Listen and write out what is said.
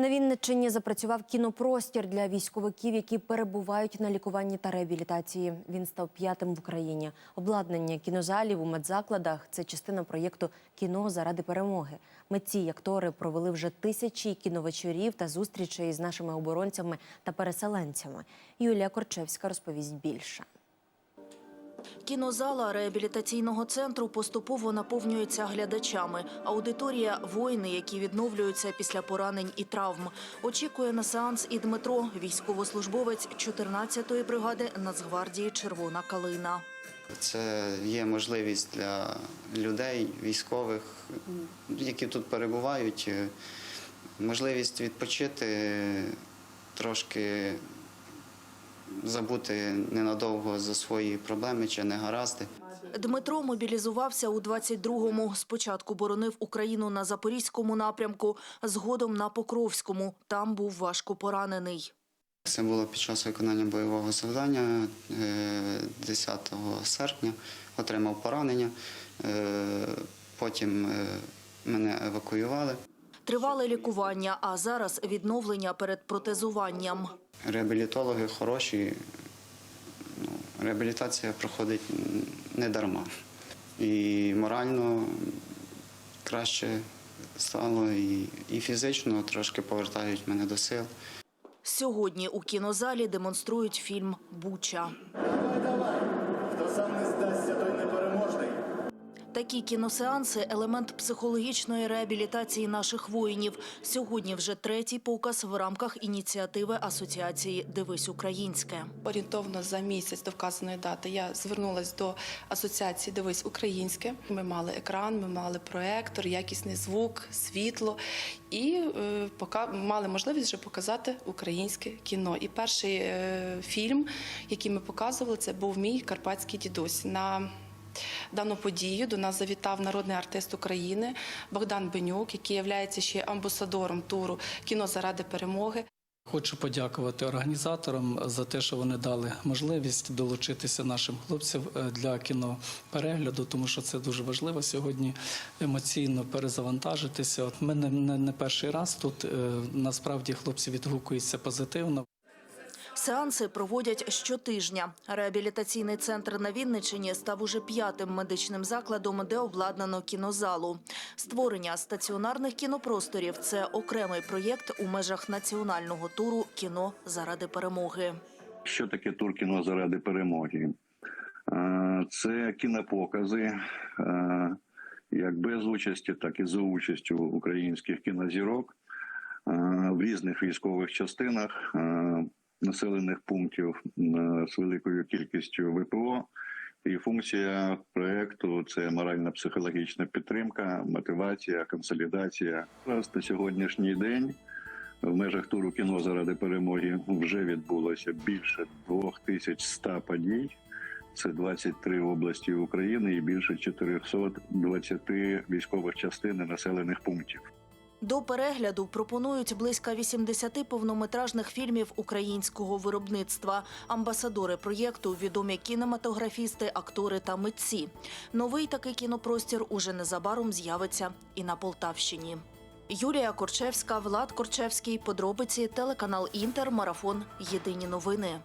На Вінниччині запрацював кінопростір для військовиків, які перебувають на лікуванні та реабілітації. Він став п'ятим в Україні. Обладнання кінозалів у медзакладах це частина проєкту Кіно заради перемоги. Митці й актори провели вже тисячі кіновечорів та зустрічей з нашими оборонцями та переселенцями. Юлія Корчевська розповість більше. Кінозала реабілітаційного центру поступово наповнюється глядачами. Аудиторія воїни, які відновлюються після поранень і травм. Очікує на сеанс і Дмитро, військовослужбовець 14-ї бригади Нацгвардії Червона калина. Це є можливість для людей, військових, які тут перебувають, можливість відпочити, трошки забути ненадовго за свої проблеми чи негаразди. Дмитро мобілізувався у 22-му. Спочатку боронив Україну на Запорізькому напрямку, згодом на Покровському. Там був важко поранений. Це було під час виконання бойового завдання е, 10 серпня. Отримав поранення. Е, Потім е, мене евакуювали. Тривале лікування, а зараз відновлення перед протезуванням. Реабілітологи хороші. Ну, реабілітація проходить не дарма. І морально краще стало, і, і фізично трошки повертають мене до сил. Сьогодні у кінозалі демонструють фільм Буча. Хто сам не здасться, той непереможний. Такі кіносеанси елемент психологічної реабілітації наших воїнів. Сьогодні вже третій показ в рамках ініціативи асоціації Дивись українське. Орієнтовно за місяць до вказаної дати я звернулася до асоціації Дивись Українське. Ми мали екран, ми мали проектор, якісний звук, світло і е, пока мали можливість вже показати українське кіно. І перший е, фільм, який ми показували, це був мій карпатський дідусь. На Дану подію до нас завітав народний артист України Богдан Бенюк, який є ще амбасадором туру Кіно заради перемоги. Хочу подякувати організаторам за те, що вони дали можливість долучитися нашим хлопцям е, для кіноперегляду, тому що це дуже важливо сьогодні емоційно перезавантажитися. От ми не, не, не перший раз тут е, насправді хлопці відгукуються позитивно. Сеанси проводять щотижня. Реабілітаційний центр на Вінниччині став уже п'ятим медичним закладом, де обладнано кінозалу. Створення стаціонарних кінопросторів це окремий проєкт у межах національного туру Кіно заради перемоги. Що таке тур кіно заради перемоги? Е, Це кінопокази, е, як без участі, так і за участю українських кінозірок е, в різних військових частинах населених пунктів е, з великою кількістю ВПО. І функція проекту це морально-психологічна підтримка, мотивація, консолідація. Зараз на сьогоднішній день в межах туру кіно заради перемоги вже відбулося більше 2100 подій. Це 23 області України і більше 420 військових частин і населених пунктів. До перегляду пропонують близько 80 повнометражних фільмів українського виробництва. Амбасадори проєкту відомі кінематографісти, актори та митці. Новий такий кінопростір уже незабаром з'явиться і на Полтавщині. Юлія Корчевська, Влад Корчевський. Подробиці телеканал Інтер. Марафон. Єдині новини.